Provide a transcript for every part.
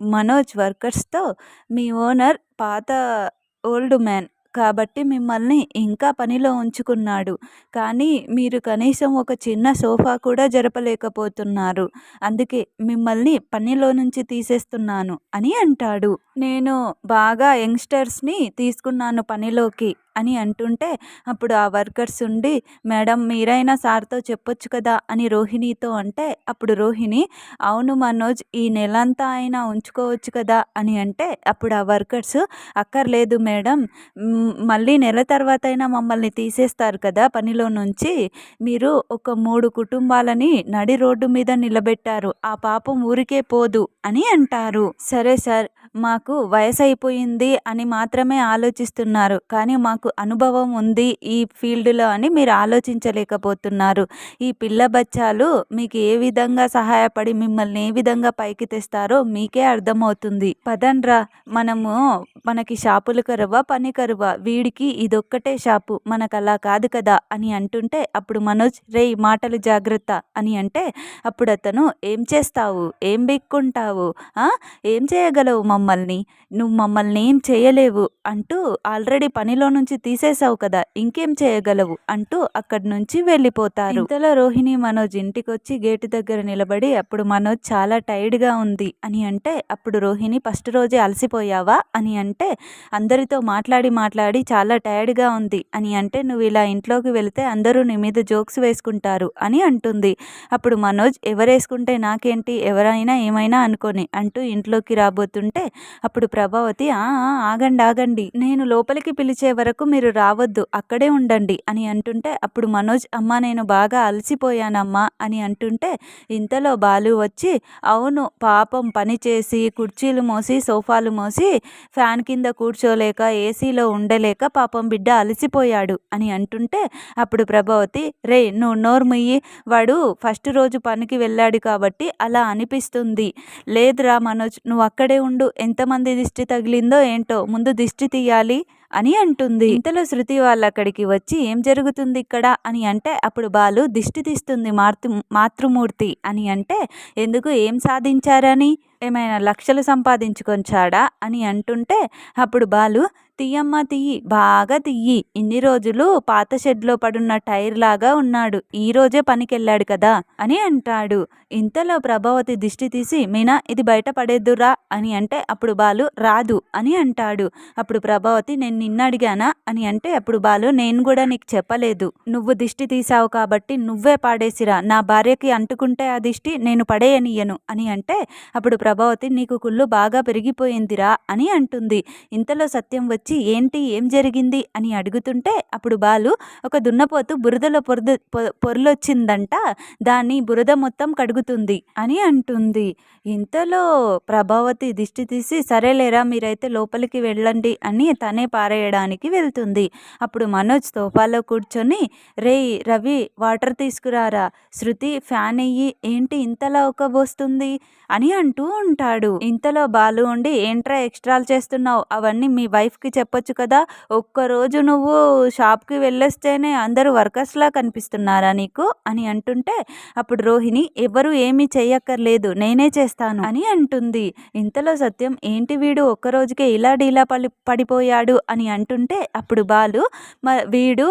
మనోజ్ వర్కర్స్తో మీ ఓనర్ పాత ఓల్డ్ మ్యాన్ కాబట్టి మిమ్మల్ని ఇంకా పనిలో ఉంచుకున్నాడు. కానీ మీరు కనీసం ఒక చిన్న సోఫా కూడా జరపలేకపోతున్నారు. అందుకే మిమ్మల్ని పనిలో నుంచి తీసేస్తున్నాను అని అంటాడు. నేను బాగా యంగ్స్టర్స్ని తీసుకున్నాను పనిలోకి. అని అంటుంటే అప్పుడు ఆ వర్కర్స్ ఉండి మేడం మీరైనా సార్తో చెప్పొచ్చు కదా అని రోహిణితో అంటే అప్పుడు రోహిణి అవును మనోజ్ ఈ నెలంతా అయినా ఉంచుకోవచ్చు కదా అని అంటే అప్పుడు ఆ వర్కర్స్ అక్కర్లేదు మేడం మళ్ళీ నెల తర్వాత అయినా మమ్మల్ని తీసేస్తారు కదా పనిలో నుంచి మీరు ఒక మూడు కుటుంబాలని నడి రోడ్డు మీద నిలబెట్టారు ఆ పాపం ఊరికే పోదు అని అంటారు. సరే సార్ మాకు వయసు అయిపోయింది అని మాత్రమే ఆలోచిస్తున్నారు కానీ మాకు అనుభవం ఉంది ఈ ఫీల్డ్లో అని మీరు ఆలోచించలేకపోతున్నారు. ఈ పిల్ల బచ్చాలు మీకు ఏ విధంగా సహాయపడి మిమ్మల్ని ఏ విధంగా పైకి తెస్తారో మీకే అర్థమవుతుంది. పదండ్రా మనము మనకి షాపులు కరువా పని కరువా? వీడికి ఇదొక్కటే షాపు మనకు అలా కాదు కదా? అని అంటుంటే అప్పుడు మనోజ్ రే మాటలు జాగ్రత్త అని అంటే అప్పుడు అతను ఏం చేస్తావు? ఏం బిక్కుంటావు? ఏం చేయగలవు మమ్మల్ని? నువ్వు మమ్మల్ని ఏం చేయలేవు? అంటూ ఆల్రెడీ పనిలో నుంచి తీసేసావు కదా ఇంకేం చేయగలవు? అంటూ అక్కడి నుంచి వెళ్ళిపోతారు. ఇంతలో రోహిణి మనోజ్ ఇంటికొచ్చి గేటు దగ్గర నిలబడి అప్పుడు మనోజ్ చాలా టైర్డ్గా ఉంది అని అంటే అప్పుడు రోహిణి ఫస్ట్ రోజే అలసిపోయావా? అని అంటే అందరితో మాట్లాడి మాట్లాడి చాలా టైర్డ్గా ఉంది అని అంటే నువ్వు ఇలా ఇంట్లోకి వెళితే అందరూ నీ మీద జోక్స్ వేసుకుంటారు అని అంటుంది. అప్పుడు మనోజ్ ఎవరేసుకుంటే నాకేంటి? ఎవరైనా ఏమైనా అనుకొని అంటూ ఇంట్లోకి రాబోతుంటే అప్పుడు ప్రభావతి ఆగండి ఆగండి నేను లోపలికి పిలిచే వరకు మీరు రావద్దు అక్కడే ఉండండి అని అంటుంటే అప్పుడు మనోజ్ అమ్మ నేను బాగా అలసిపోయానమ్మా అని అంటుంటే ఇంతలో బాలు వచ్చి అవును పాపం పని చేసి కుర్చీలు మోసి సోఫాలు మోసి ఫ్యాన్ కింద కూర్చోలేక ఏసీలో ఉండలేక పాపం బిడ్డ అలసిపోయాడు అని అంటుంటే అప్పుడు ప్రభావతి రే నువ్వు నోర్మయ్యి వాడు ఫస్ట్ రోజు పనికి వెళ్ళాడు కాబట్టి అలా అనిపిస్తుంది. లేదురా మనోజ్ నువ్వు అక్కడే ఉండు ఎంతమంది దిష్టి తగిలిందో ఏంటో ముందు దిష్టి తీయాలి. అని అంటుంది. ఇంతలో శృతి వాళ్ళు అక్కడికి వచ్చి ఏం జరుగుతుంది ఇక్కడ? అని అంటే అప్పుడు బాలు దిష్టి తీస్తుంది మాతృ మాతృమూర్తి అని అంటే ఎందుకు ఏం సాధించారని? ఏమైనా లక్షలు సంపాదించుకొచ్చాడా అని అంటుంటే అప్పుడు బాలు తీయమ్మ తీయి బాగా తీయి. ఇన్ని రోజులు పాత షెడ్లో పడున్న టైర్ లాగా ఉన్నాడు. ఈ రోజే పనికెళ్ళాడు కదా అని అంటాడు. ఇంతలో ప్రభావతి దిష్టి తీసి మీనా ఇది బయట పడేద్దురా అని అంటే అప్పుడు బాలు రాదు అని అంటాడు. అప్పుడు ప్రభావతి నేను నిన్న అడిగానా అని అంటే అప్పుడు బాలు నేను కూడా నీకు చెప్పలేదు. నువ్వు దిష్టి తీసావు కాబట్టి నువ్వే పాడేసిరా. నా భార్యకి అంటుకుంటే ఆ దిష్టి నేను పడేయనియను అని అంటే అప్పుడు ప్రభావతి నీకు కుళ్ళు బాగా పెరిగిపోయిందిరా అని అంటుంది. ఇంతలో సత్యం వచ్చి ఏంటి ఏం జరిగింది? అని అడుగుతుంటే అప్పుడు బాలు ఒక దున్నపోతు బురదలో పొరద పొరలొచ్చిందంట దాన్ని బురద మొత్తం కడుగుతుంది అని అంటుంది. ఇంతలో ప్రభావతి దిష్టి తీసి సరేలేరా మీరైతే లోపలికి వెళ్ళండి అని తనే పారేయడానికి వెళ్తుంది. అప్పుడు మనోజ్ తోఫాలో కూర్చొని రే రవి వాటర్ తీసుకురారా శృతి ఫ్యాన్ అయ్యి ఏంటి ఇంతలా ఒక వస్తుంది అని అంటూ ఉంటాడు. ఇంతలో బాలు ఉండి ఏంట్రా ఎక్స్ట్రాలు చేస్తున్నావు? అవన్నీ మీ వైఫ్కి చెప్పొచ్చు కదా? ఒక్కరోజు నువ్వు షాప్కి వెళ్ళొస్తేనే అందరూ వర్కర్స్లా కనిపిస్తున్నారా నీకు? అని అంటుంటే అప్పుడు రోహిణి ఎవరు ఏమీ చెయ్యక్కర్లేదు. నేనే చేస్తాను. అని అంటుంది. ఇంతలో సత్యం ఏంటి వీడు ఒక్కరోజుకే ఇలా డీలా పడి పడిపోయాడు? అని అంటుంటే అప్పుడు బాలు వీడు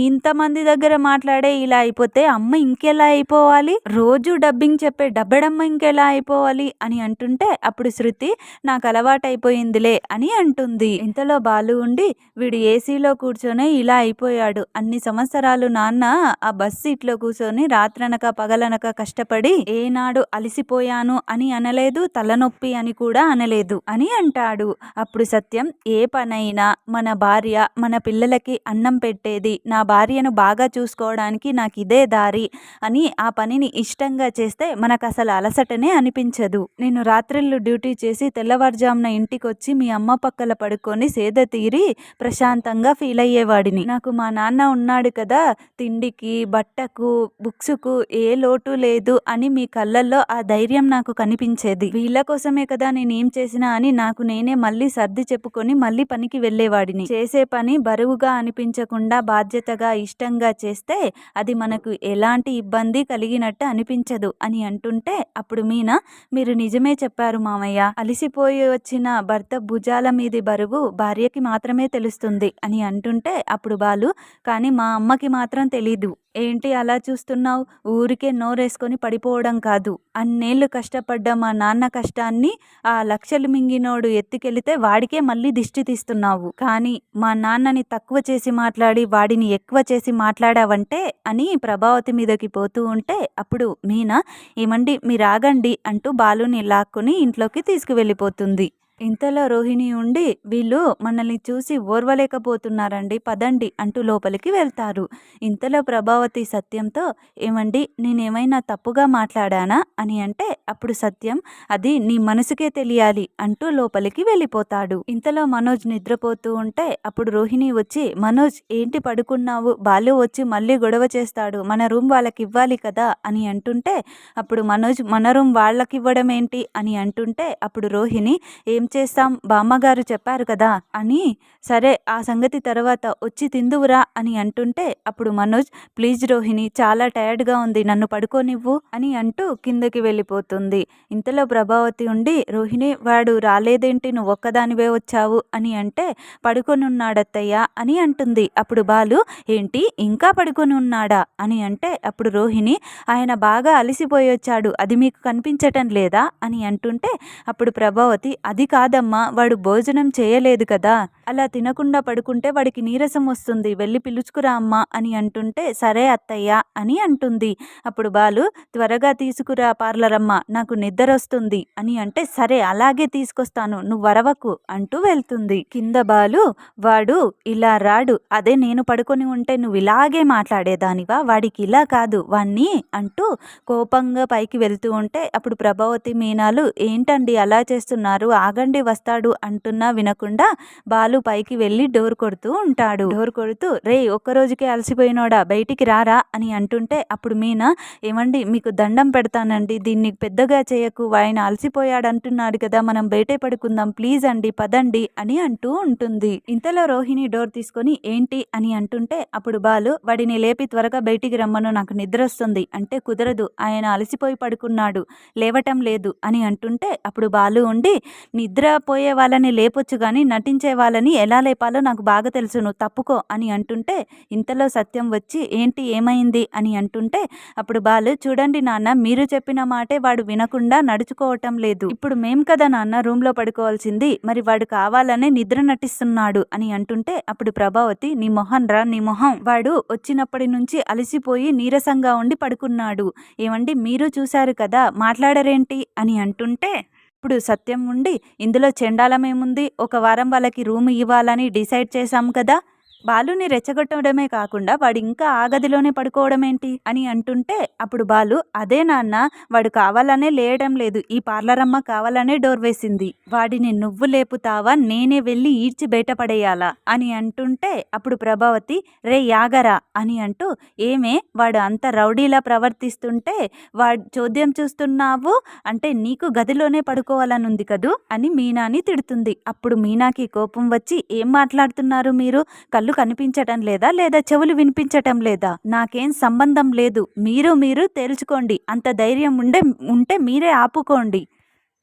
ఇంతమంది దగ్గర మాట్లాడే ఇలా అయిపోతే అమ్మ ఇంకెలా అయిపోవాలి? రోజు డబ్బింగ్ చెప్పే డబ్బడమ్మ ఇంకెలా అయిపోవాలి? అని అని అంటుంటే అప్పుడు శృతి నాకు అలవాటైపోయిందిలే అని అంటుంది. ఇంతలో బాలు ఉండి వీడు ఏసీలో కూర్చొని ఇలా అయిపోయాడు. అన్ని సంవత్సరాలు నాన్న ఆ బస్ సీట్లో కూర్చొని రాత్రనక పగలనక కష్టపడి ఏనాడు అలసిపోయాను అని అనలేదు తలనొప్పి అని కూడా అనలేదు అని అంటాడు. అప్పుడు సత్యం ఏ పనైనా మన భార్య మన పిల్లలకి అన్నం పెట్టేది నా భార్యను బాగా చూసుకోవడానికి నాకు ఇదే దారి అని ఆ పనిని ఇష్టంగా చేస్తే మనకు అసలు అలసటనే అనిపించదు. నేను రాత్రిళ్ళు డ్యూటీ చేసి తెల్లవారుజామున ఇంటికి వచ్చి మీ అమ్మ పక్కల పడుకొని సేద తీరి ప్రశాంతంగా ఫీల్ అయ్యేవాడిని. నాకు మా నాన్న ఉన్నాడు కదా తిండికి బట్టకు బుక్స్కు ఏ లోటు లేదు అని మీ కళ్ళల్లో ఆ ధైర్యం నాకు కనిపించేది. వీళ్ళ కోసమే కదా నేను ఏం చేసినా అని నాకు నేనే మళ్ళీ సర్ది చెప్పుకొని మళ్ళీ పనికి వెళ్ళేవాడిని. చేసే పని బరువుగా అనిపించకుండా బాధ్యతగా ఇష్టంగా చేస్తే అది మనకు ఎలాంటి ఇబ్బంది కలిగినట్టు అనిపించదు అని అంటుంటే అప్పుడు మీనా మీరు నిజ నిజమే చెప్పారు మామయ్య. అలిసిపోయి వచ్చిన భర్త భుజాల మీది బరువు భార్యకి మాత్రమే తెలుస్తుంది అని అంటుంటే అప్పుడు బాలు కానీ మా అమ్మకి మాత్రం తెలీదు. ఏంటి అలా చూస్తున్నావు? ఊరికే నోరేసుకొని పడిపోవడం కాదు. అన్నేళ్ళు కష్టపడ్డ మా నాన్న కష్టాన్ని ఆ లక్షలు మింగినోడు ఎత్తుకెళితే వాడికే మళ్ళీ దిష్టి తీస్తున్నావు. కానీ మా నాన్నని తక్కువ చేసి మాట్లాడి వాడిని ఎక్కువ చేసి మాట్లాడావంటే అని ప్రభావతి మీదకి పోతూ ఉంటే అప్పుడు మీనా ఏమండి మీరు ఆగండి అంటూ బాలుని లాక్కుని ఇంట్లోకి తీసుకువెళ్ళిపోతుంది. ఇంతలో రోహిణి ఉండి వీళ్ళు మనల్ని చూసి ఓర్వలేకపోతున్నారండి పదండి అంటూ లోపలికి వెళ్తారు. ఇంతలో ప్రభావతి సత్యంతో ఏమండి నేనేమైనా తప్పుగా మాట్లాడానా? అని అంటే అప్పుడు సత్యం అది నీ మనసుకే తెలియాలి అంటూ లోపలికి వెళ్ళిపోతాడు. ఇంతలో మనోజ్ నిద్రపోతూ ఉంటే అప్పుడు రోహిణి వచ్చి మనోజ్ ఏంటి పడుకున్నావు? బాలు వచ్చి మళ్ళీ గొడవ చేస్తాడు. మన రూమ్ వాళ్ళకి ఇవ్వాలి కదా? అని అంటుంటే అప్పుడు మనోజ్ మన రూమ్ వాళ్ళకి ఇవ్వడం ఏంటి అని అంటుంటే అప్పుడు రోహిణి ఏం చేస్తాం బామ్మగారు చెప్పారు కదా అని. సరే ఆ సంగతి తర్వాత వచ్చి తిందువురా అని అంటుంటే అప్పుడు మనోజ్ ప్లీజ్ రోహిణి చాలా టైర్డ్గా ఉంది నన్ను పడుకోనివ్వు అని అంటూ కిందకి వెళ్ళిపోతుంది. ఇంతలో ప్రభావతి ఉండి రోహిణి వాడు రాలేదేంటి నువ్వు ఒక్కదానివే వచ్చావు అని అంటే పడుకొనున్నాడత్తయ్య అని అంటుంది. అప్పుడు బాలు ఏంటి ఇంకా పడుకొని ఉన్నాడా అని అంటే అప్పుడు రోహిణి ఆయన బాగా అలసిపోయి వచ్చాడు అది మీకు కనిపించటం లేదా అని అంటుంటే అప్పుడు ప్రభావతి అది కాదమ్మా వాడు భోజనం చేయలేదు కదా. అలా తినకుండా పడుకుంటే వాడికి నీరసం వస్తుంది. వెళ్ళి పిలుచుకురా అమ్మా అని అంటుంటే సరే అత్తయ్య అని అంటుంది. అప్పుడు బాలు త్వరగా తీసుకురా పార్లరమ్మ నాకు నిద్ర వస్తుంది అని అంటే సరే అలాగే తీసుకొస్తాను నువ్వు వరవకు అంటూ వెళ్తుంది. కింద బాలు వాడు ఇలా రాడు అదే నేను పడుకొని ఉంటే నువ్వు ఇలాగే మాట్లాడేదానివా? వాడికి ఇలా కాదు వాణ్ణి అంటూ కోపంగా పైకి వెళ్తూ ఉంటే అప్పుడు ప్రభావతి మీనాలు ఏంటండి అలా చేస్తున్నారు? ఆగండి. వస్తాడు అంటున్నా వినకుండా బాలు పైకి వెళ్ళి డోర్ కొడుతూ ఉంటాడు. డోర్ కొడుతూ రే ఒక్క రోజుకే అలసిపోయినోడా? బయటికి రారా? అని అంటుంటే అప్పుడు మీనా ఏమండి మీకు దండం పెడతానండి. దీన్ని పెద్దగా చేయకు. ఆయన అలసిపోయాడు అంటున్నాడు కదా మనం బయటే పడుకుందాం. ప్లీజ్ అండి పదండి అని అంటూ ఉంటుంది. ఇంతలో రోహిణి డోర్ తీసుకొని ఏంటి? అని అంటుంటే అప్పుడు బాలు వాడిని లేపి త్వరగా బయటికి రమ్మను. నాకు నిద్ర వస్తుంది. అంటే కుదరదు. ఆయన అలసిపోయి పడుకున్నాడు. లేవటం లేదు. అని అంటుంటే అప్పుడు బాలు ఉండి నీ నిద్రపోయే వాళ్ళని లేపొచ్చు కానీ నటించే వాళ్ళని ఎలా లేపాలో నాకు బాగా తెలుసు. నువ్వు తప్పుకో అని అంటుంటే ఇంతలో సత్యం వచ్చి ఏంటి ఏమైంది? అని అంటుంటే అప్పుడు బాలు చూడండి నాన్న మీరు చెప్పిన మాటే వాడు వినకుండా నడుచుకోవటం లేదు. ఇప్పుడు మేం కదా నాన్న రూమ్లో పడుకోవాల్సింది. మరి వాడు కావాలనే నిద్ర నటిస్తున్నాడు అని అంటుంటే అప్పుడు ప్రభావతి నీ మొహం రా నీ మొహం. వాడు వచ్చినప్పటి నుంచి అలసిపోయి నీరసంగా ఉండి పడుకున్నాడు. ఏమండి మీరు చూశారు కదా మాట్లాడరేంటి? అని అంటుంటే ఇప్పుడు సత్యం ఉండి ఇందులో చెండాలమేముంది ఒక వారం వాళ్ళకి రూమ్ ఇవ్వాలని డిసైడ్ చేశాం కదా. బాలుని రెచ్చగొట్టడమే కాకుండా వాడు ఇంకా ఆ గదిలోనే పడుకోవడం ఏంటి అని అంటుంటే అప్పుడు బాలు అదే నాన్న వాడు కావాలనే లేయడం లేదు. ఈ పార్లరమ్మ కావాలనే డోర్ వేసింది. వాడిని నువ్వు లేపుతావా? నేనే వెళ్ళి ఈడ్చి బయటపడేయాలా? అని అంటుంటే అప్పుడు ప్రభావతి రే యాగరా అని అంటూ ఏమే వాడు అంత రౌడీలా ప్రవర్తిస్తుంటే వాడు చోద్యం చూస్తున్నావు? అంటే నీకు గదిలోనే పడుకోవాలనుంది కదూ? అని మీనాని తిడుతుంది. అప్పుడు మీనాకి కోపం వచ్చి ఏం మాట్లాడుతున్నారు మీరు? కళ్ళు కళ్ళు కనిపించటం లేదా లేదా చెవులు వినిపించటం లేదా? నాకేం సంబంధం లేదు. మీరు మీరు తేల్చుకోండి. అంత ధైర్యం ఉండే ఉంటే మీరే ఆపుకోండి.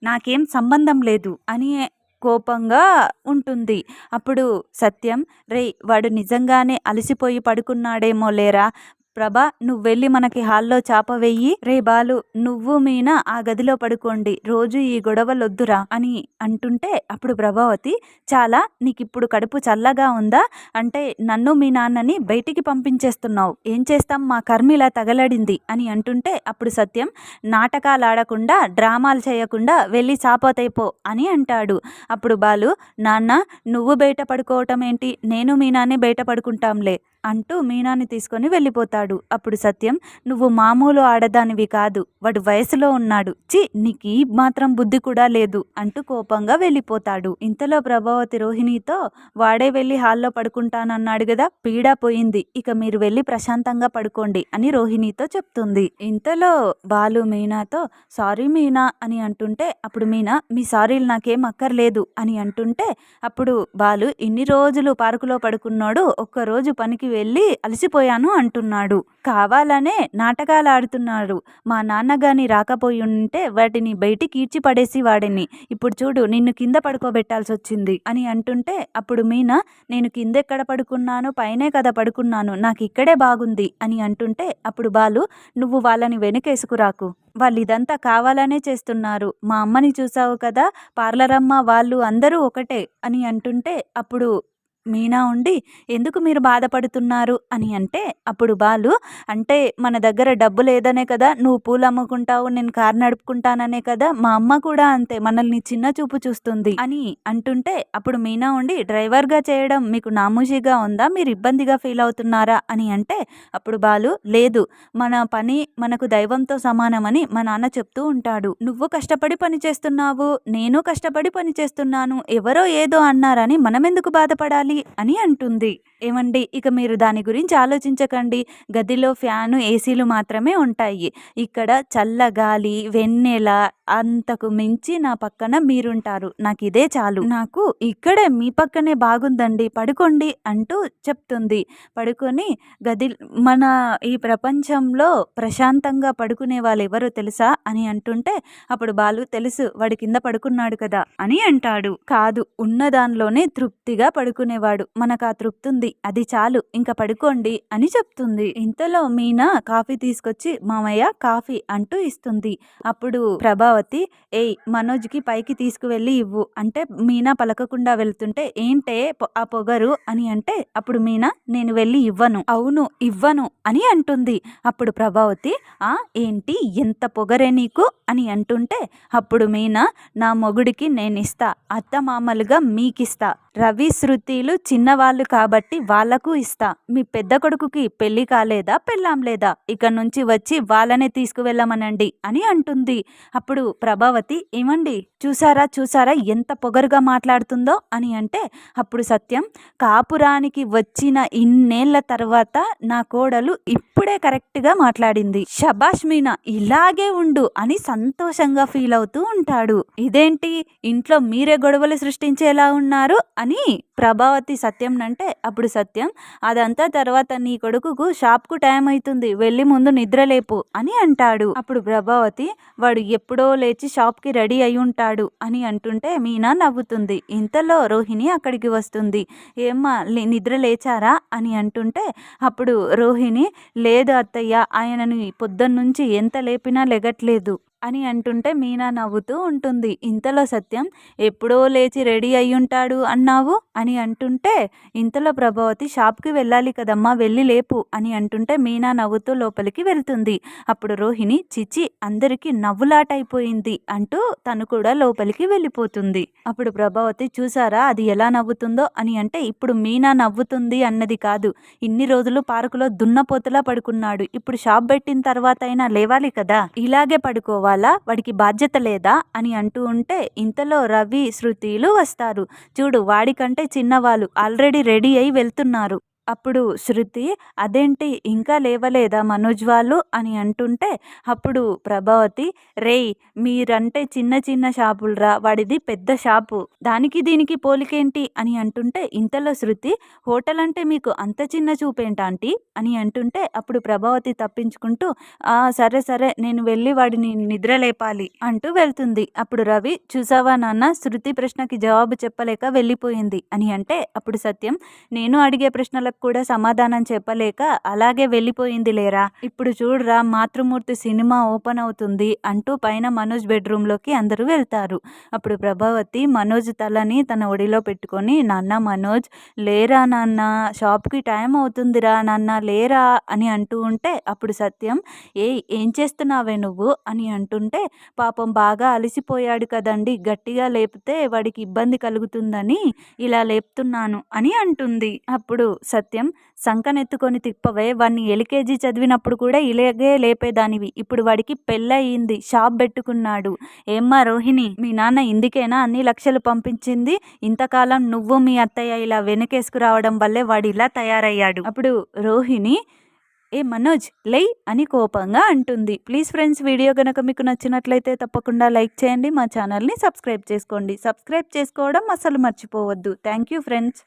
నాకేం సంబంధం లేదు అని కోపంగా ఉంటుంది. అప్పుడు సత్యం రే వాడు నిజంగానే అలసిపోయి పడుకున్నాడేమో లేరా? ప్రభా నువ్వు వెళ్ళి మనకి హాల్లో చాప వెయ్యి రే బాలు నువ్వు మీనా ఆ గదిలో పడుకోండి. రోజు ఈ గొడవలొద్దురా అని అంటుంటే అప్పుడు ప్రభావతి చాలా నీకిప్పుడు కడుపు చల్లగా ఉందా? అంటే నన్ను మీ నాన్నని బయటికి పంపించేస్తున్నావు. ఏం చేస్తాం? మా కర్మిలా తగలడింది అని అంటుంటే అప్పుడు సత్యం నాటకాలు ఆడకుండా డ్రామాలు చేయకుండా వెళ్ళి చాపతైపో అని అంటాడు. అప్పుడు బాలు నాన్న నువ్వు బయట పడుకోవటం ఏంటి నేను మీ నాన్నే బయట పడుకుంటాంలే. అంటూ మీనాని తీసుకొని వెళ్ళిపోతాడు. అప్పుడు సత్యం నువ్వు మామూలు ఆడదానివి కాదు. వాడు వయసులో ఉన్నాడు. చి నీకు ఈ మాత్రం బుద్ధి కూడా లేదు అంటూ కోపంగా వెళ్ళిపోతాడు. ఇంతలో ప్రభావతి రోహిణితో వాడే వెళ్ళి హాల్లో పడుకుంటానన్నాడు కదా పీడా పోయింది. ఇక మీరు వెళ్ళి ప్రశాంతంగా పడుకోండి అని రోహిణితో చెప్తుంది. ఇంతలో బాలు మీనాతో సారీ మీనా అని అంటుంటే అప్పుడు మీనా మీ సారీలు నాకేం అక్కర్లేదు అని అంటుంటే అప్పుడు బాలు ఇన్ని రోజులు పార్కులో పడుకున్నాడు. ఒక్కరోజు పనికి వెళ్ళి అలసిపోయాను అంటున్నాడు. కావాలనే నాటకాలు ఆడుతున్నారు మా నాన్నగాని రాకపోయి ఉంటే వాటిని బయటికి ఈడ్చి పడేసి వాడిని. ఇప్పుడు చూడు నిన్ను కింద పడుకోబెట్టాల్సి వచ్చింది అని అంటుంటే అప్పుడు మీనా నేను కింద ఎక్కడ పడుకున్నాను పైనే కదా పడుకున్నాను. నాకు ఇక్కడే బాగుంది అని అంటుంటే అప్పుడు బాలు నువ్వు వాళ్ళని వెనకేసుకురాకు. వాళ్ళు ఇదంతా కావాలనే చేస్తున్నారు. మా అమ్మని చూసావు కదా పార్లర్ అమ్మ వాళ్ళు అందరూ ఒకటే అని అంటుంటే అప్పుడు మీనా ఉండి ఎందుకు మీరు బాధపడుతున్నారు? అని అంటే అప్పుడు బాలు అంటే మన దగ్గర డబ్బు లేదనే కదా నువ్వు పూలు అమ్ముకుంటావు నేను కారు నడుపుకుంటాననే కదా మా అమ్మ కూడా అంతే మనల్ని చిన్న చూపు చూస్తుంది అని అంటుంటే అప్పుడు మీనా ఉండి డ్రైవర్గా చేయడం మీకు నామూషిగా ఉందా? మీరు ఇబ్బందిగా ఫీల్ అవుతున్నారా? అని అంటే అప్పుడు బాలు లేదు మన పని మనకు దైవంతో సమానమని మా నాన్న చెప్తూ ఉంటాడు. నువ్వు కష్టపడి పని చేస్తున్నావు నేను కష్టపడి పని చేస్తున్నాను ఎవరో ఏదో అన్నారని మనం ఎందుకు బాధపడాలి? అని అంటుంది. ఏమండి? ఇక మీరు దాని గురించి ఆలోచించకండి. గదిలో ఫ్యాను ఏసీలు మాత్రమే ఉంటాయి. ఇక్కడ చల్లగాలి వెన్నెల అంతకు మించి నా పక్కన మీరుంటారు. నాకు ఇదే చాలు. నాకు ఇక్కడే మీ పక్కనే బాగుందండి. పడుకోండి అంటూ చెప్తుంది. పడుకొని గది మన ఈ ప్రపంచంలో ప్రశాంతంగా పడుకునే వాళ్ళు ఎవరో తెలుసా అని అంటుంటే అప్పుడు బాలు తెలుసు వాడి కింద పడుకున్నాడు కదా అని అంటాడు. కాదు ఉన్న దానిలోనే తృప్తిగా పడుకునేవాడు. మనకు ఆ తృప్తి ఉంది అది చాలు. ఇంకా పడుకోండి అని చెప్తుంది. ఇంతలో మీనా కాఫీ తీసుకొచ్చి మామయ్య కాఫీ అంటూ ఇస్తుంది. అప్పుడు అమరావతి ఏయ్ మనోజ్కి పైకి తీసుకువెళ్ళి ఇవ్వు. అంటే మీనా పలకకుండా వెళ్తుంటే ఏంటే ఆ పొగరు? అని అంటే అప్పుడు మీనా నేను వెళ్ళి ఇవ్వను. అవును ఇవ్వను. అని అంటుంది. అప్పుడు ప్రభావతి ఆ ఏంటి? ఎంత పొగరే నీకు? అని అంటుంటే అప్పుడు మీనా నా మొగుడికి నేనిస్తా. అత్తమామలుగా మీకిస్తా. రవి శృతిలు చిన్నవాళ్ళు కాబట్టి వాళ్ళకు ఇస్తా. మీ పెద్ద కొడుకుకి పెళ్ళి కాలేదా పెళ్ళాం లేదా? ఇక్కడ నుంచి వచ్చి వాళ్ళనే తీసుకువెళ్ళమనండి అని అంటుంది. అప్పుడు ప్రభావతి ఏమండి? చూసారా చూసారా ఎంత పొగరుగా మాట్లాడుతుందో? అని అంటే అప్పుడు సత్యం కాపురానికి వచ్చిన ఇన్నేళ్ళ తర్వాత నా కోడలు ఇప్పుడే కరెక్ట్గా మాట్లాడింది. షబాష్ మీనా ఇలాగే ఉండు అని సంతోషంగా ఫీల్ అవుతూ ఉంటాడు. ఇదేంటి? ఇంట్లో మీరే గొడవలు సృష్టించేలా ఉన్నారు అని ప్రభావతి సత్యం అంటే అప్పుడు సత్యం. అదంతా తర్వాత నీ కొడుకుకు షాప్కు టైం అవుతుంది వెళ్ళి ముందు నిద్రలేపు అని అంటాడు. అప్పుడు ప్రభావతి వాడు ఎప్పుడో లేచి షాప్కి రెడీ అయి ఉంటాడు అని అంటుంటే మీనా నవ్వుతుంది. ఇంతలో రోహిణి అక్కడికి వస్తుంది. ఏమ్మా నిద్ర లేచారా? అని అంటుంటే అప్పుడు రోహిణి లేదు అత్తయ్య ఆయనని పొద్దున్నుంచి ఎంత లేపినా లెగట్లేదు. అని అంటుంటే మీనా నవ్వుతూ ఉంటుంది. ఇంతలో సత్యం ఎప్పుడో లేచి రెడీ అయ్యుంటాడు అన్నావు? అని అంటుంటే ఇంతలో ప్రభావతి షాప్కి వెళ్ళాలి కదమ్మా వెళ్ళి లేపు అని అంటుంటే మీనా నవ్వుతూ లోపలికి వెళ్తుంది. అప్పుడు రోహిణి చిచి అందరికీ నవ్వులాటైపోయింది అంటూ తను కూడా లోపలికి వెళ్ళిపోతుంది. అప్పుడు ప్రభావతి చూసారా అది ఎలా నవ్వుతుందో? అని అంటే ఇప్పుడు మీనా నవ్వుతుంది అన్నది కాదు. ఇన్ని రోజులు పార్కులో దున్నపోతలా పడుకున్నాడు. ఇప్పుడు షాప్ పెట్టిన తర్వాత అయినా లేవాలి కదా. ఇలాగే పడుకోవాలి. చూసుకోవాలా వాడికి బాధ్యత లేదా? అని అంటూ ఉంటే ఇంతలో రవి శృతిలు వస్తారు. చూడు వాడికంటే చిన్నవాళ్ళు ఆల్రెడీ రెడీ అయి వెళ్తున్నారు. అప్పుడు శృతి అదేంటి ఇంకా లేవలేదా మనోజ్ వాళ్ళు? అని అంటుంటే అప్పుడు ప్రభావతి రేయ్ మీరంటే చిన్న చిన్న షాపులరా వాడిది పెద్ద షాపు. దానికి దీనికి పోలికేంటి? అని అంటుంటే ఇంతలో శృతి హోటల్ అంటే మీకు అంత చిన్న చూపేంటాంటి అని అంటుంటే అప్పుడు ప్రభావతి తప్పించుకుంటూ ఆ సరే సరే నేను వెళ్ళి వాడిని నిద్ర లేపాలి అంటూ వెళ్తుంది. అప్పుడు రవి చూసావా నాన్న శృతి ప్రశ్నకి జవాబు చెప్పలేక వెళ్ళిపోయింది అని అంటే అప్పుడు సత్యం నేను అడిగే ప్రశ్నలకు కూడా సమాధానం చెప్పలేక అలాగే వెళ్ళిపోయింది లేరా? ఇప్పుడు చూడరా మాతృమూర్తి సినిమా ఓపెన్ అవుతుంది అంటూ పైన మనోజ్ బెడ్రూమ్లోకి అందరూ వెళ్తారు. అప్పుడు ప్రభావతి మనోజ్ తలని తన ఒడిలో పెట్టుకొని నాన్న మనోజ్ లేరా నాన్న? షాప్కి టైం అవుతుందిరా నాన్న లేరా? అని అంటూ ఉంటే అప్పుడు సత్యం ఏ ఏం చేస్తున్నావే నువ్వు? అని అంటుంటే పాపం బాగా అలసిపోయాడు కదండి గట్టిగా లేపితే వాడికి ఇబ్బంది కలుగుతుందని ఇలా లేపుతున్నాను అని అంటుంది. అప్పుడు సత్యం సత్యం సంకనెత్తుకొని తిప్పవే. వాడిని ఎల్కేజీ చదివినప్పుడు కూడా ఇలాగే లేపేదానివి. ఇప్పుడు వాడికి పెళ్ళయింది. షాప్ పెట్టుకున్నాడు. ఏమ్మా రోహిణి మీ నాన్న ఇందుకేనా అన్ని లక్షలు పంపించింది? ఇంతకాలం నువ్వు మీ అత్తయ్య ఇలా వెనకేసుకురావడం వల్లే వాడు ఇలా తయారయ్యాడు. అప్పుడు రోహిణి ఏ మనోజ్ లై అని కోపంగా అంటుంది. ప్లీజ్ ఫ్రెండ్స్ వీడియో కనుక మీకు నచ్చినట్లయితే తప్పకుండా లైక్ చేయండి. మా ఛానల్ని సబ్స్క్రైబ్ చేసుకోండి. సబ్స్క్రైబ్ చేసుకోవడం అసలు మర్చిపోవద్దు. Thank you friends.